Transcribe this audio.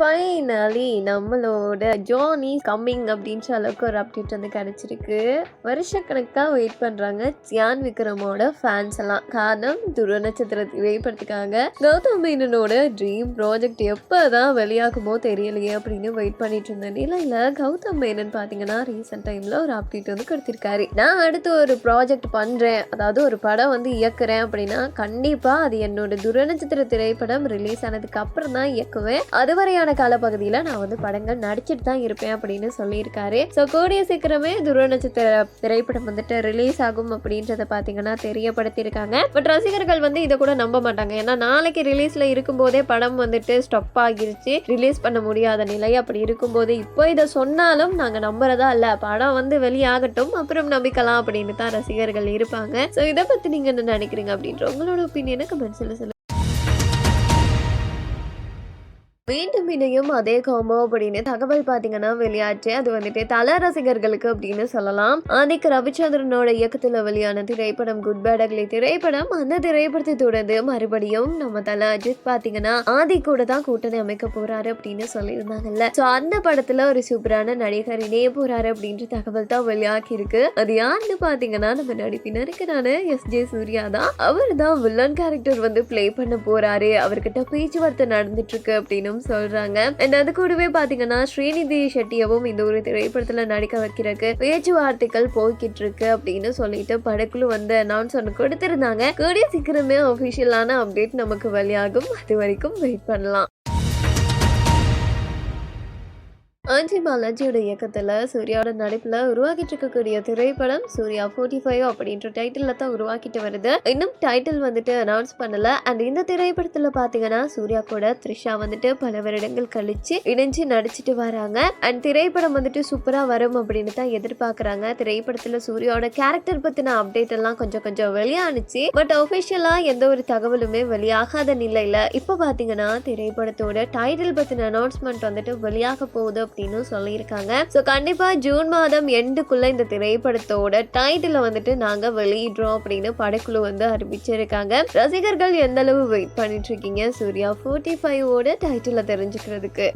Finally நம்மளோட ஜோனி coming அப்படின்ற அளவுக்கு ஒரு அப்டேட் வந்து கிடச்சிருக்கு. வருஷக்கணக்காக வெயிட் பண்ணுறாங்க சியான் விக்ரமோட ஃபேன்ஸ் எல்லாம். காரணம் துருவ நட்சத்திரத்தை வெளிப்படுத்திக்காங்க கௌதம் மேனனோட ட்ரீம் ப்ராஜெக்ட் எப்போ தான் வெளியாகுமோ தெரியலையே அப்படின்னு வெயிட் பண்ணிட்டு இருந்த நிலையில் கௌதம் மேனன் பார்த்தீங்கன்னா ரீசெண்ட் டைமில் ஒரு அப்டேட் வந்து கொடுத்துருக்காரு. நான் அடுத்து ஒரு ப்ராஜெக்ட் பண்ணுறேன் அதாவது ஒரு படம் வந்து இயக்குறேன் அப்படின்னா கண்டிப்பாக அது என்னோட துரநட்சத்திர திரைப்படம் ரிலீஸ் ஆனதுக்கு அப்புறம் தான் இயக்குவேன். அதுவரையான காலப்பகுதியில் நான் வந்து படங்கள் நடிச்சிட்டு தான் இருப்பேன் அப்படின்னு சொல்லியிருக்காரு. ஸோ கூடிய சீக்கிரமே துரநட்சத்திர திரைப்படம் வந்துட்டு ரிலீஸ் ஆகும் அப்படின்றத பார்த்தீங்கன்னா தெரியப்படுத்தியிருக்காங்க. பட் ரசிகர்கள் வந்து இதை கூட நம்ப மாட்டாங்க. ஏன்னா நாளைக்கு ரிலீஸில் இருக்கும்போதே படம் வந்துட்டு ஸ்டப் ஆகிருச்சு. ரிலீஸ் பண்ண முடியாத நிலை அப்படி இருக்கும்போது இப்போ இதை சொன்னாலும் நாங்கள் நம்புறதா இல்லை. படம் வந்து வெளியாகட்டும் அப்புறம் நம்பிக்கலாம் அப்படின்னு தான் ரசிகர்கள் இருப்பாங்க. ஸோ இதை பற்றி நீங்கள் என்ன நினைக்கிறீங்க அப்படின்ற உங்களோட ஒப்பீனியனை கமெண்ட்ஸில் சொல்லுங்கள் மீண்டும் இணையும் அதே கோமோ அப்படின்னு தகவல் பார்த்தீங்கன்னா வெளியாச்சு. அது வந்துட்டு தல ரசிகர்களுக்கு அப்படின்னு சொல்லலாம். ஆதிக் ரவிச்சந்திரனோட இயக்கத்தில் வெளியான திரைப்படம் குட் பேட் அக்லி திரைப்படம் அந்த திரைப்படத்தை தொடர்ந்து மறுபடியும் நம்ம தல அஜித் பார்த்தீங்கன்னா ஆதி கூட தான் கூட்டணி அமைக்க போறாரு அப்படின்னு சொல்லியிருந்தாங்கல்ல. ஸோ அந்த படத்துல ஒரு சூப்பரான நடிகர் இணைய போறாரு அப்படின்ற தகவல் தான் வெளியாகி இருக்கு. அது யாருன்னு பார்த்தீங்கன்னா நம்ம நடிப்பினருக்கான எஸ் ஜே சூர்யா தான். அவர் தான் வில்லன் கேரக்டர் வந்து ப்ளே பண்ண போறாரு. அவர்கிட்ட பேச்சுவார்த்தை நடந்துட்டு இருக்கு அப்படின்னு சொல்றாங்க. அண்ட் அது கூடவே பாத்தீங்கன்னா ஸ்ரீநிதி ஷெட்டியவும் இந்த ஒரு திரைப்படத்துல நடிக்க வைக்கிறதுக்கு பேச்சுவார்த்தைகள் போய்கிட்டு இருக்கு அப்படின்னு சொல்லிட்டு படக்குழு வந்து அனௌன்ஸ் ஒன்று கொடுத்திருந்தாங்க. கூடிய சீக்கிரமே அஃபிஷியலான அப்டேட் நமக்கு வெளியாகும். அது வரைக்கும் வெயிட் பண்ணலாம். ஆஞ்சி பாலாஜியோட இயக்கத்தில் சூர்யாவோட நடிப்பில் உருவாக்கிட்டு இருக்கக்கூடிய திரைப்படம் சூர்யா ஃபோர்ட்டி ஃபைவ் அப்படின்ற டைட்டிலில் தான் உருவாக்கிட்டு வருது. இன்னும் டைட்டில் வந்துட்டு அனௌன்ஸ் பண்ணல. அண்ட் இந்த திரைப்படத்தில் பார்த்தீங்கன்னா சூர்யா கூட த்ரிஷா வந்துட்டு பல வருடங்கள் கழிச்சு இணைஞ்சு நடிச்சிட்டு வராங்க. அண்ட் திரைப்படம் வந்துட்டு சூப்பராக வரும் அப்படின்னு தான் எதிர்பார்க்குறாங்க. திரைப்படத்தில் சூர்யாவோட கேரக்டர் பற்றின அப்டேட் எல்லாம் கொஞ்சம் கொஞ்சம் வெளியானுச்சு பட் அஃபிஷியலாக எந்த ஒரு தகவலுமே வெளியாகாத நிலையில் இப்போ பார்த்தீங்கன்னா திரைப்படத்தோட டைட்டில் பற்றின அனௌன்ஸ்மெண்ட் வந்துட்டு வெளியாக போகுது அப்படின்னு சொல்லியிருக்காங்க. ஸோ கண்டிப்பாக ஜூன் மாதம் எண்டுக்குள்ளே இந்த திரைப்படத்தோட டைட்டிலை வந்துட்டு நாங்கள் வெளியிடுறோம் அப்படின்னு படக்குழு வந்து அறிவிச்சிருக்காங்க. ரசிகர்கள் எந்த அளவு வெயிட் பண்ணிட்டு இருக்கீங்க? சூர்யா ஃபோர்ட்டி ஃபைவோட டைட்டிலை தெரிஞ்சுக்கிறதுக்கு.